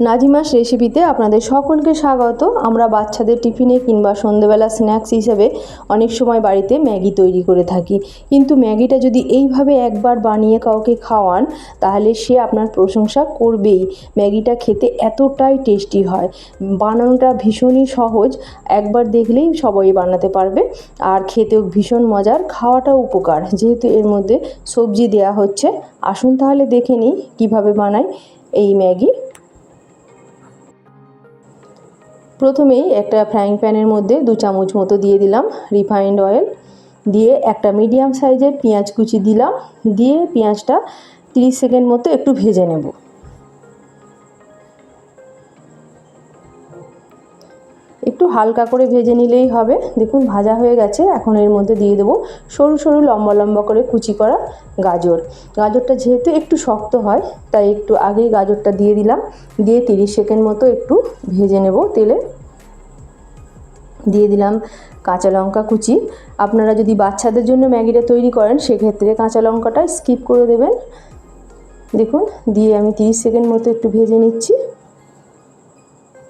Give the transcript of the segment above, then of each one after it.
নাজিমাস রেসিপিতে আপনাদের সকলকে স্বাগত। আমরা বাচ্চাদের টিফিনে কিংবা সন্ধেবেলা স্ন্যাক্স হিসেবে অনেক সময় বাড়িতে ম্যাগি তৈরি করে থাকি। কিন্তু ম্যাগিটা যদি এইভাবে একবার বানিয়ে কাউকে খাওয়ান, তাহলে সে আপনার প্রশংসা করবেই। ম্যাগিটা খেতে এতটাই টেস্টি হয়। বানানোটা ভীষণই সহজ। একবার দেখলেই সবাই বানাতে পারবে। আর খেতেও ভীষণ মজার, খাওয়াটাও উপকার। যেহেতু এর মধ্যে সবজি দেওয়া হচ্ছে, আসুন তাহলে দেখে নিই কীভাবে বানাই এই ম্যাগি। প্রথমেই একটা ফ্রাইং প্যানের মধ্যে দু চামচ মতো দিয়ে দিলাম রিফাইন্ড অয়েল দিয়ে একটা মিডিয়াম সাইজের পেঁয়াজ কুচি দিলাম, দিয়ে পেঁয়াজটা তিরিশ সেকেন্ড মতো একটু ভেজে নেব। একটু হালকা করে ভেজে নিলেই হবে। দেখুন, ভাজা হয়ে গেছে। এখন এর মধ্যে দিয়ে দেবো সরু সরু লম্বা লম্বা করে কুচি করা গাজর। গাজরটা যেহেতু একটু শক্ত হয়, তাই একটু আগেই গাজরটা দিয়ে দিলাম। দিয়ে তিরিশ সেকেন্ড মতো একটু ভেজে নেব তেলে। দিয়ে দিলাম কাঁচা লঙ্কা কুচি। আপনারা যদি বাচ্চাদের জন্য ম্যাগিটা তৈরি করেন, সেক্ষেত্রে কাঁচা লঙ্কাটা স্কিপ করে দেবেন। দেখুন, দিয়ে আমি তিরিশ সেকেন্ড মতো একটু ভেজে নিচ্ছি।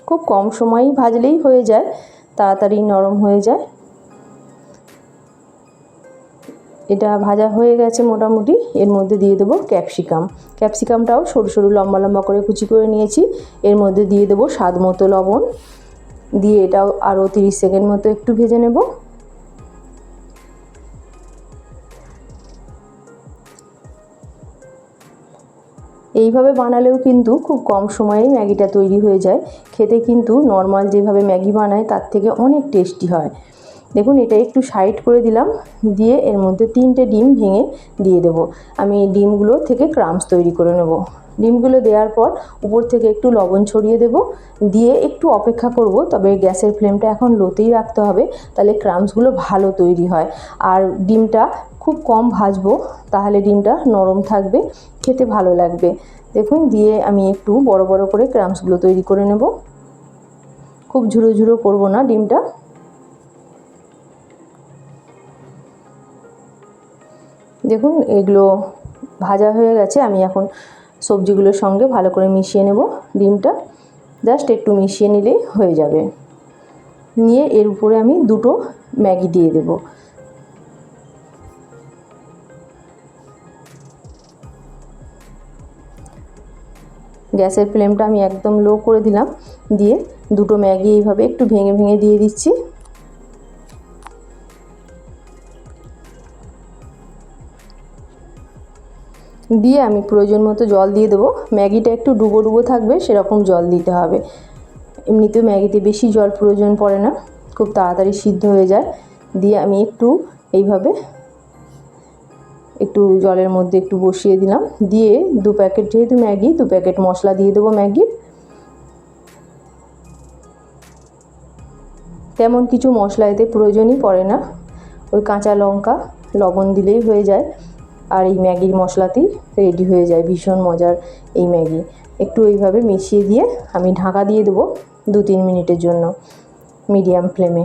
খুব কম সময়ই ভাজলেই হয়ে যায়, তাড়াতাড়ি নরম হয়ে যায়। এটা ভাজা হয়ে গেছে মোটামুটি, এর মধ্যে দিয়ে দেবো ক্যাপসিকাম। ক্যাপসিকামটাও সরু সরু লম্বা লম্বা করে কুচি করে নিয়েছি, এর মধ্যে দিয়ে দেবো স্বাদ মতো লবণ। দিয়ে এটাও আরও তিরিশ সেকেন্ড মতো একটু ভেজে নেব। এইভাবে বানালেও কিন্তু খুব কম সময়েই ম্যাগিটা তৈরি হয়ে যায়। খেতে কিন্তু নর্মাল যেভাবে ম্যাগি বানায়, তার থেকে অনেক টেস্টি হয়। দেখুন, এটা একটু সাইড করে দিলাম, দিয়ে এর মধ্যে তিনটে ডিম ভেঙে দিয়ে দেবো। আমি ডিমগুলো থেকে ক্রামস তৈরি করে নেব। ডিমগুলো দেওয়ার পর উপর থেকে একটু লবণ ছড়িয়ে দেব, দিয়ে একটু অপেক্ষা করব, তবে গ্যাসের ফ্লেমটা এখন লোতেই রাখতে হবে, তাহলে ক্রামসগুলো ভালো তৈরি হয়। আর ডিমটা খুব কম ভাজবো, তাহলে ডিমটা নরম থাকবে, খেতে ভালো লাগবে। দেখুন, দিয়ে আমি একটু বড় বড় করে ক্রামসগুলো তৈরি করে নেব। খুব ঝুরো ঝুড়ো করব না ডিমটা। দেখুন, এগুলো ভাজা হয়ে গেছে, আমি এখন সবজিগুলোর সঙ্গে ভালো করে মিশিয়ে নেব ডিমটা। জাস্ট একটু মিশিয়ে নিলেই হয়ে যাবে। নিয়ে এর উপরে আমি দুটো ম্যাগি দিয়ে দেব। গ্যাসের ফ্লেমটা আমি একদম লো করে দিলাম, দিয়ে দুটো ম্যাগি এইভাবে একটু ভেঙে ভেঙে দিয়ে দিচ্ছি। দিয়ে আমি প্রয়োজন মতো জল দিয়ে দেবো। ম্যাগিটা একটু ডুবো ডুবো থাকবে, সেরকম জল দিতে হবে। এমনিতেও ম্যাগিতে বেশি জল প্রয়োজন পড়ে না, খুব তাড়াতাড়ি সিদ্ধ হয়ে যায়। দিয়ে আমি একটু এইভাবে একটু জলের মধ্যে একটু বসিয়ে দিলাম। দিয়ে দু প্যাকেট যেহেতু ম্যাগি, দু প্যাকেট মশলা দিয়ে দেবো ম্যাগির তেমন কিছু মশলা এতে প্রয়োজনই পড়ে না। ওই কাঁচা লঙ্কা, লবণ দিলেই হয়ে যায়। আর এই ম্যাগির মশলাতেই রেডি হয়ে যায়, ভীষণ মজার এই ম্যাগি। একটু এইভাবে মিশিয়ে দিয়ে আমি ঢাকা দিয়ে দেবো দু তিন মিনিটের জন্য, মিডিয়াম ফ্লেমে।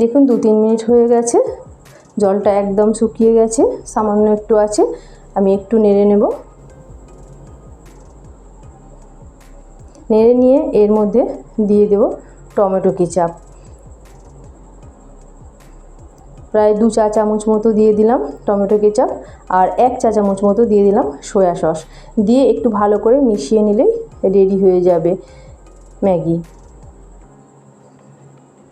দেখুন, দু তিন মিনিট হয়ে গেছে। জলটা একদম শুকিয়ে গেছে, সামান্য একটু আছে, আমি একটু নেড়ে নেব। নেড়ে নিয়ে এর মধ্যে দিয়ে দেব টমেটো কেচাপ। প্রায় দু চা চামচ মতো দিয়ে দিলাম টমেটো কেচাপ আর এক চা চামচ মতো দিয়ে দিলাম সয়া সস। দিয়ে একটু ভালো করে মিশিয়ে নিলেই রেডি হয়ে যাবে ম্যাগি।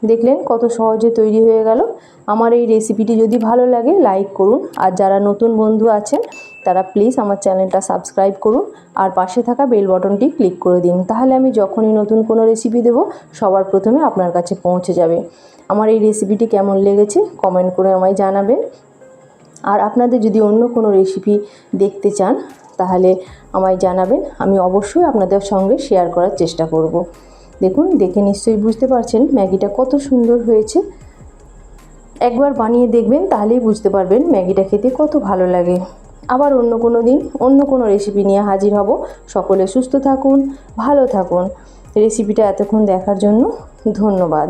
দেখলেন কত সহজে তৈরি হয়ে গেল। আমার এই রেসিপিটি যদি ভালো লাগে লাইক করুন। আর যারা নতুন বন্ধু আছেন, তারা প্লিজ আমার চ্যানেলটা সাবস্ক্রাইব করুন। আর পাশে থাকা বেল বটনটি ক্লিক করে দিন। তাহলে আমি যখনই নতুন কোনো রেসিপি দেব, সবার প্রথমে আপনার কাছে পৌঁছে যাবে। আমার এই রেসিপিটি কেমন লেগেছে কমেন্ট করে আমায় জানাবেন। আর আপনাদের যদি অন্য কোনো রেসিপি দেখতে চান, তাহলে আমায় জানাবেন। আমি অবশ্যই আপনাদের সঙ্গে শেয়ার করার চেষ্টা করব। দেখুন, দেখে নিশ্চয়ই বুঝতে পারছেন ম্যাগিটা কত সুন্দর হয়েছে। একবার বানিয়ে দেখবেন, তাহলেই বুঝতে পারবেন ম্যাগিটা খেতে কত ভালো লাগে। আবার অন্য কোনো দিন, অন্য কোনো রেসিপি নিয়ে হাজির হব। সকলে সুস্থ থাকুন, ভালো থাকুন। রেসিপিটা এতক্ষণ দেখার জন্য ধন্যবাদ।